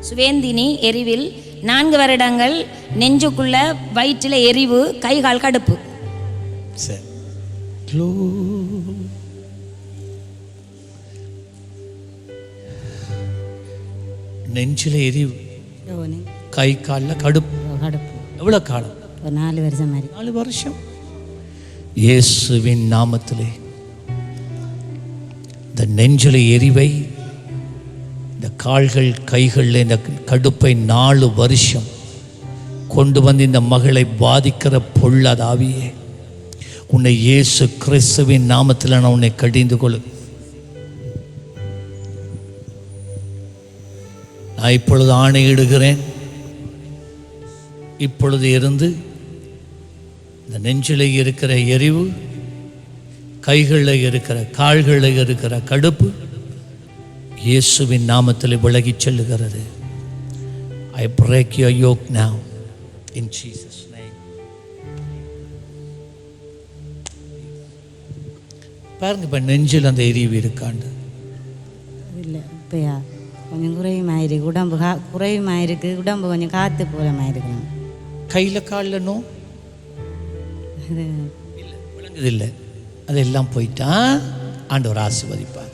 சுவேந்தினி எரிவில் நான்கு வருடங்கள் நெஞ்சுக்குள்ள வயிற்றில் எரிவு கை கால் கடுப்பு. சரி. க்ளோ. நெஞ்சில எரிவு கை காலில் கடுப்பு. கடுப்பு. எவ்வளோ காலம்? ஒரு நாலு வருஷம் மாதிரி. நாலு வருஷம். இயேசுவின் நாமத்திலே இந்த நெஞ்சில எரிவை கால்கள் கைகளில் இந்த கடுப்பை நாலு வருஷம் கொண்டு வந்து இந்த மகளை பாதிக்கிற பொல்லாதாவியே. உன்னை இயேசு கிறிஸ்துவின் நாமத்தில் நான் உன்னை கடிந்து கொள்ளு நான் இப்பொழுது ஆணையிடுகிறேன். இப்பொழுது இருந்து இந்த நெஞ்சில் இருக்கிற எரிவு கைகளில் இருக்கிற கால்களில் இருக்கிற கடுப்பு இயேசுவின் நாமத்தில் விலகிச் செல்லுகிறது. I break your yoke now in Jesus name. பாருங்க இப்போ நெஞ்சில் அந்த எரிவு இருக்காண்டு. இல்லை இப்போயா? கொஞ்சம் குறையுமாயிருக்கு உடம்பு கா குறையுமாயிருக்கு உடம்பு கொஞ்சம் காற்று போலமாயிருக்கணும். கையில் காலில் நோ? இல்லை விளங்குது இல்லை அதெல்லாம் போயிட்டா ஆண்டவர் ஆசீர்வதிப்பார்.